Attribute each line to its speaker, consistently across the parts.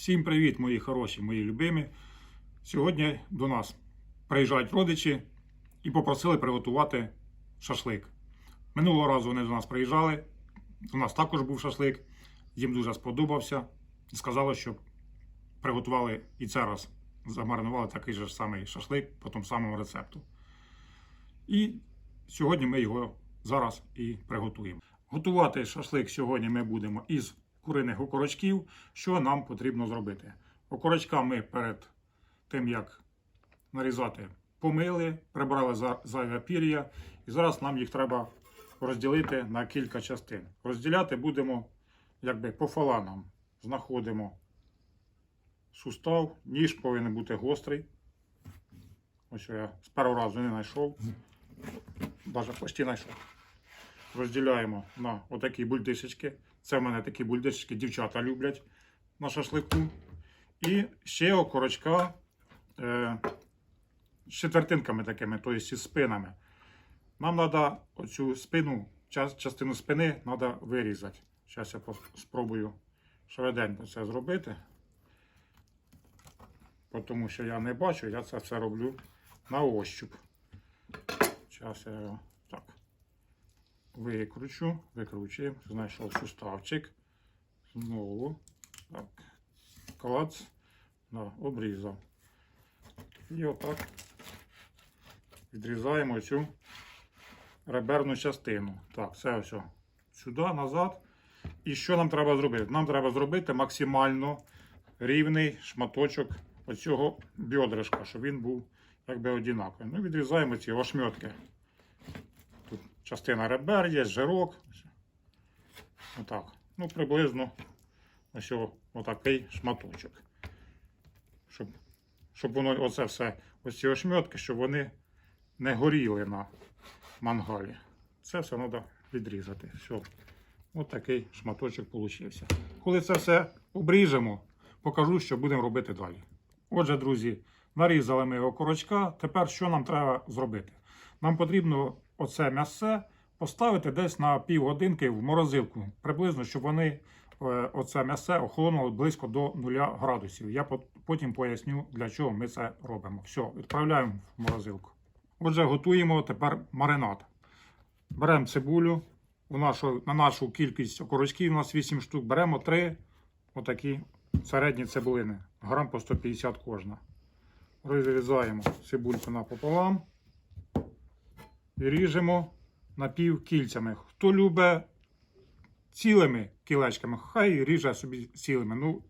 Speaker 1: Всім привіт, мої хороші, мої любимі. Сьогодні до нас приїжджають родичі і попросили приготувати шашлик. Минулого разу вони до нас приїжджали. У нас також був шашлик. Їм дуже сподобався. Сказали, що приготували і це раз замаринували такий же самий шашлик по тому самому рецепту. І сьогодні ми його зараз і приготуємо. Готувати шашлик сьогодні ми будемо із куриних окорочків. Що нам потрібно зробити? Окорочка ми перед тим, як нарізати, помили, прибрали зайве пір'я, і зараз нам їх треба розділити на кілька частин. Розділяти будемо якби по фаланам. Знаходимо сустав, ніж повинен бути гострий. Ось що я з першого разу не знайшов. Навіть почти знайшов. Розділяємо на отакі бульдишечки. Це в мене такі бульдишечки дівчата люблять на шашлику. І ще окорочка е, з четвертинками такими, тобто із спинами. Нам треба оцю спину, частину спини треба вирізати. Зараз я спробую швиденько це зробити. Тому що я не бачу, я це все роблю на ощуп. Зараз я його викручу, викручуємо, знайшов суставчик. Знову. Так. Клац. Да, обрізав. І отак відрізаємо цю реберну частину. Так, це ось сюди, назад. І що нам треба зробити? Нам треба зробити максимально рівний шматочок оцього бьодришка, щоб він був якби однаковий. Ну, відрізаємо ці ошметки. Частина ребер є, жирок. Отак. Ну, приблизно ось отакий шматочок. Щоб, щоб воно оце все, ось ці ошметки, щоб вони не горіли на мангалі. Це все треба відрізати. Все. Ось такий шматочок получився. Коли це все обріжемо, покажу, що будемо робити далі. Отже, друзі, нарізали ми окорочка. Тепер що нам треба зробити? Нам потрібно оце м'ясце поставити десь на півгодинки в морозилку, приблизно, щоб вони е, оце м'ясце охолонуло близько до 0 градусів. Я потім поясню, для чого ми це робимо. Все, відправляємо в морозилку. Отже, готуємо тепер маринад. Беремо цибулю. У нашу, на нашу кількість окорочків у нас 8 штук. Беремо 3 отакі середні цибулини. Грам по 150 кожна. Розрізаємо цибульку напополам ріжемо напівкільцями. Хто любить цілими кілечками, хай ріже собі цілими. Ну,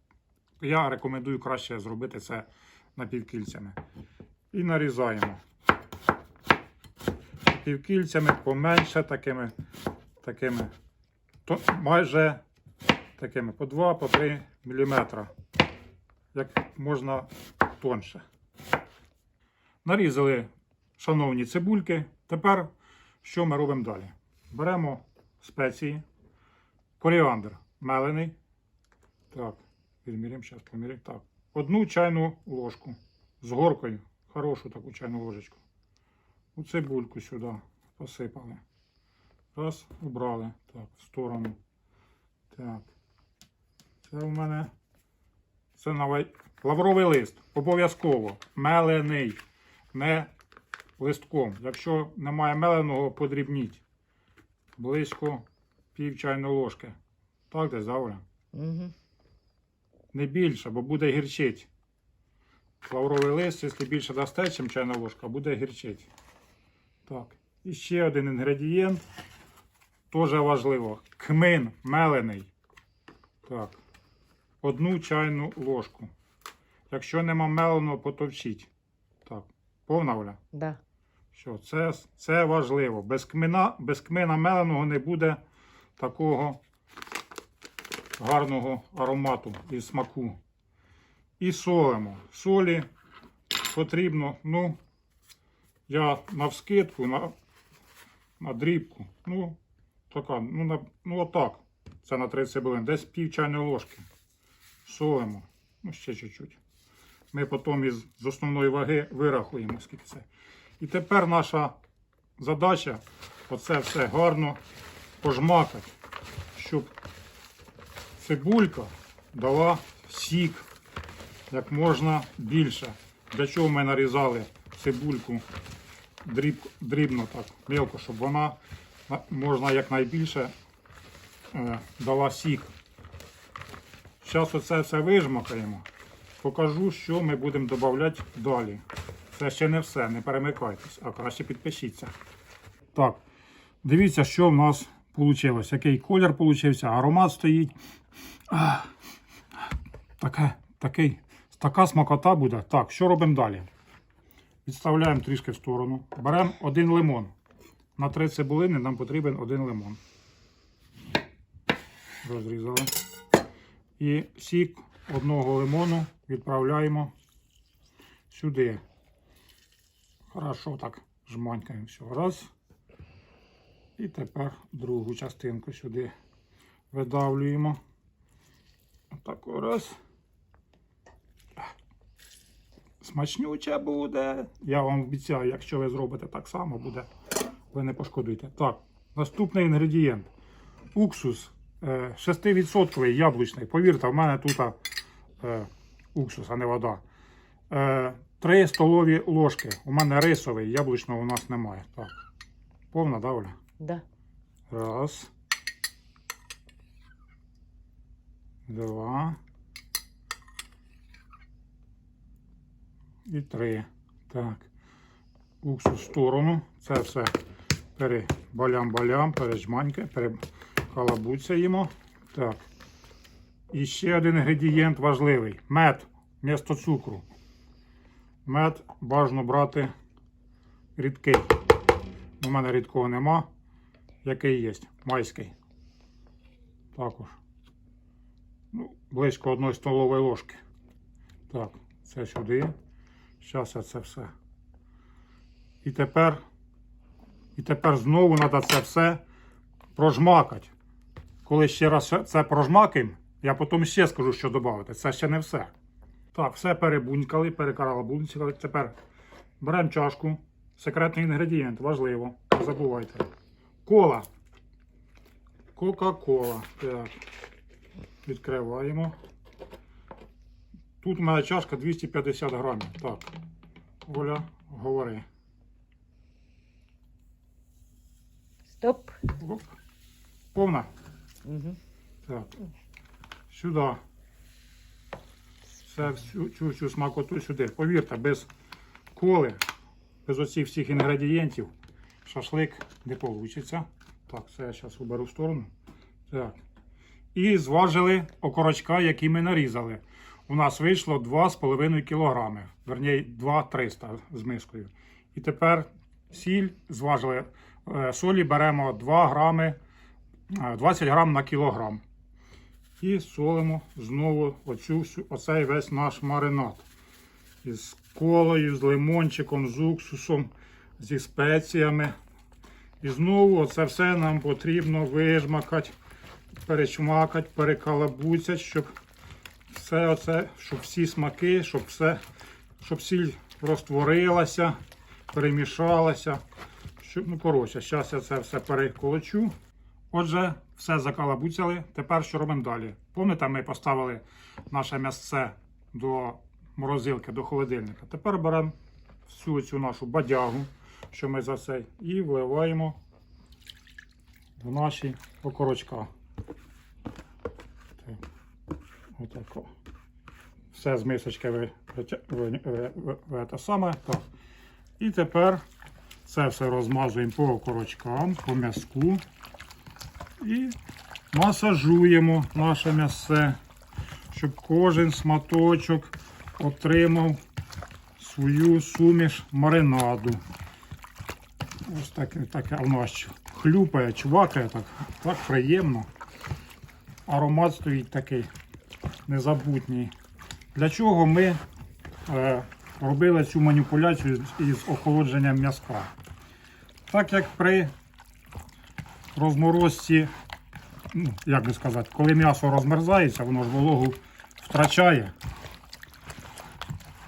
Speaker 1: я рекомендую краще зробити це напівкільцями. І нарізаємо. Півкільцями поменше такими, такими, то майже такими по 2-3 мм. Як можна тонше. Нарізали шановні цибульки. Тепер що ми робимо далі? Беремо спеції, коріандр мелений. Так, відміряємо, зараз поміряємо. Так. Одну чайну ложку з горкою. Хорошу таку чайну ложечку. У цибульку сюди посипали. Раз, убрали. Так, в сторону. Так. Це у мене. Це навай... лавровий лист. Обов'язково. Мелений. Не листком. Якщо немає меленого, подрібніть. Близько пів чайної ложки. Так, десь.
Speaker 2: Угу.
Speaker 1: Не більше, бо буде гірчить. Лавровий лист, якщо більше дасте, чим чайна ложка, буде гірчить. Так. І ще один інгредієнт. Теж важливо. Кмин мелений. Так. Одну чайну ложку. Якщо нема меленого, потовчіть. Так. Повна Оля?
Speaker 2: Да.
Speaker 1: Що, це, це важливо. Без кмина, без кмина меленого не буде такого гарного аромату і смаку. І солимо. Солі потрібно, ну, я навскидку, на, на дрібку. Ну, така, ну, на, ну отак. Це на 30 цибулин. Десь пів чайної ложки. Солимо. Ну, ще чуть-чуть. Ми потім із з основної ваги вирахуємо, скільки це. І тепер наша задача оце все гарно пожмакати, щоб цибулька дала сік як можна більше. Для чого ми нарізали цибульку дріб, дрібно так, мелко, щоб вона можна якнайбільше е, дала сік. Зараз оце все вижмакаємо. Покажу, що ми будемо додавати далі. Це ще не все, не перемикайтесь, а краще підпишіться. Так, дивіться, що в нас вийшло. Який колір вийшов, аромат стоїть. Таке, такий, така смакота буде. Так, що робимо далі? Відставляємо трішки в сторону. Беремо один лимон. На три цибулини нам потрібен один лимон. Розрізали. І сік одного лимону відправляємо сюди. Хорошо так жманькаємо все. Раз. І тепер другу частинку сюди видавлюємо. Отак раз. Смачнюче буде. Я вам обіцяю, якщо ви зробите так само, буде. Ви не пошкодуєте. Так, наступний інгредієнт. Уксус е, 6% яблучний. Повірте, в мене тут е, уксус, а не вода. Е, 3 столові ложки. У мене рисовий, яблучного у нас немає. Так. Повна, да, Оля?
Speaker 2: Да.
Speaker 1: Раз. Два. І три. Так. Уксус в сторону. Це все перебалям-балям, пережманька, перекалабуцяємо. Так. І ще один інгредієнт важливий. Мед вмісто цукру. Мед бажано брати рідкий. У мене рідкого нема. Який є? Майський. Також. Ну, близько одної столової ложки. Так, це сюди. Зараз я це все. І тепер, і тепер знову треба це все прожмакати. Коли ще раз це прожмакаємо, я потім ще скажу, що додати. Це ще не все. Так, все перебунькали, перекаралабунькали. Тепер беремо чашку. Секретний інгредієнт, важливо. Не забувайте. Кола. Кока-кола. Так. Відкриваємо. Тут у мене чашка 250 грамів. Так. Оля, говори.
Speaker 2: Стоп.
Speaker 1: Оп. Повна.
Speaker 2: Угу.
Speaker 1: Так. Сюди. Все, всю цю, цю смакоту сюди. Повірте, без коли, без оцих всіх інгредієнтів шашлик не вийде. Так, це я зараз уберу в сторону. Так. І зважили окорочка, які ми нарізали. У нас вийшло 2,5 кг. Верніше 2,300 з мискою. І тепер сіль зважили. Е, Солі беремо 2 грами, е, 20 грам на кілограм. І солимо знову оцю, оцей весь наш маринад. Із колою, з лимончиком, з уксусом, зі спеціями. І знову оце все нам потрібно вижмакати, перечмакати, перекалабуцять, щоб все оце, щоб всі смаки, щоб все, щоб сіль розтворилася, перемішалася. Щоб, ну, коротше, зараз я це все переколочу. Отже, все закалабуцяли. Тепер що робимо далі? Пам'ятаєте, ми поставили наше м'ясце до морозилки, до холодильника. Тепер беремо всю цю нашу бадягу, що ми за це, і вливаємо в наші окорочка. Так. Отако. Все з мисочки ви, ви, ви, ви, ви те саме. Так. І тепер це все розмазуємо по окорочкам, по м'язку. І масажуємо наше м'ясце, щоб кожен сматочок отримав свою суміш маринаду. Ось таке, таке воно аж хлюпає, чвакає, так, так приємно. Аромат стоїть такий незабутній. Для чого ми е, робили цю маніпуляцію із охолодженням м'язка? Так як при розморозці, ну, як би сказати, коли м'ясо розмерзається, воно ж вологу втрачає.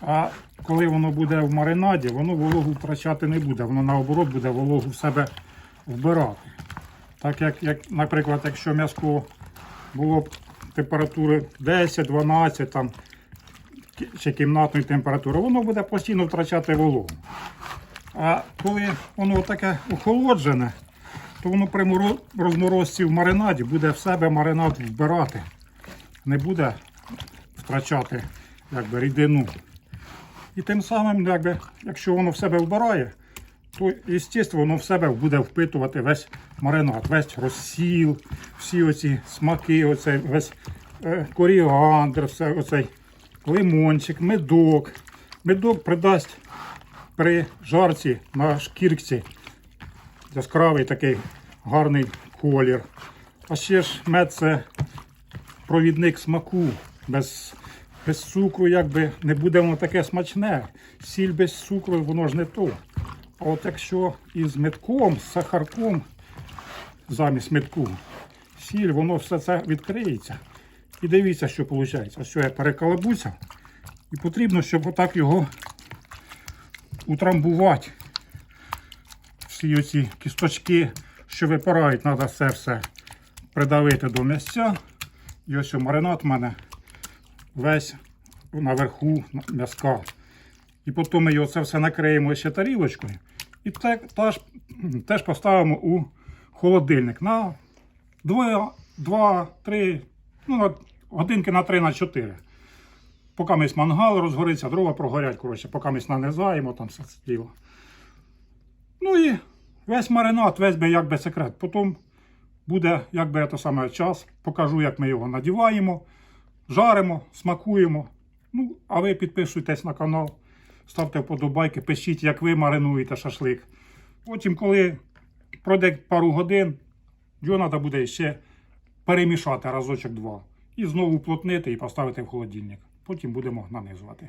Speaker 1: А коли воно буде в маринаді, воно вологу втрачати не буде. Воно наоборот буде вологу в себе вбирати. Так як, як наприклад, якщо м'яско було б температури 10-12, там чи кімнатної температури, воно буде постійно втрачати вологу. А коли воно таке охолоджене, то воно при розморозці в маринаді буде в себе маринад вбирати. Не буде втрачати якби, рідину. І тим самим, якби, якщо воно в себе вбирає, то, звісно, воно в себе буде впитувати весь маринад, весь розсіл, всі оці смаки, оцей, весь е, коріандр, все, оцей лимончик, медок. Медок придасть при жарці на шкірці яскравий такий гарний колір. А ще ж мед це провідник смаку. Без, без цукру якби не буде воно таке смачне. Сіль без цукру, воно ж не то. А от якщо із медком, з сахарком замість медку, сіль, воно все це відкриється. І дивіться, що виходить. Ось що я перекалабуся. І потрібно, щоб отак його утрамбувати. Всі оці кісточки, що випирають, треба все все придавити до м'ясця. І ось маринад в мене весь наверху м'язка. І потім ми це все накриємо ще тарілочкою. І те, теж, теж поставимо у холодильник на 2-3, ну, на годинки на 3 на 4. Поки ми мангал розгориться, дрова прогорять, коротше, поки ми нанизаємо там все це діло. Ну і весь маринад, весь би якби секрет. Потім буде якби це саме час. Покажу, як ми його надіваємо, жаримо, смакуємо. Ну, а ви підписуйтесь на канал, ставте вподобайки, пишіть, як ви маринуєте шашлик. Потім, коли пройде пару годин, його треба буде ще перемішати разочок два. І знову плотнити і поставити в холодильник. Потім будемо нанизувати.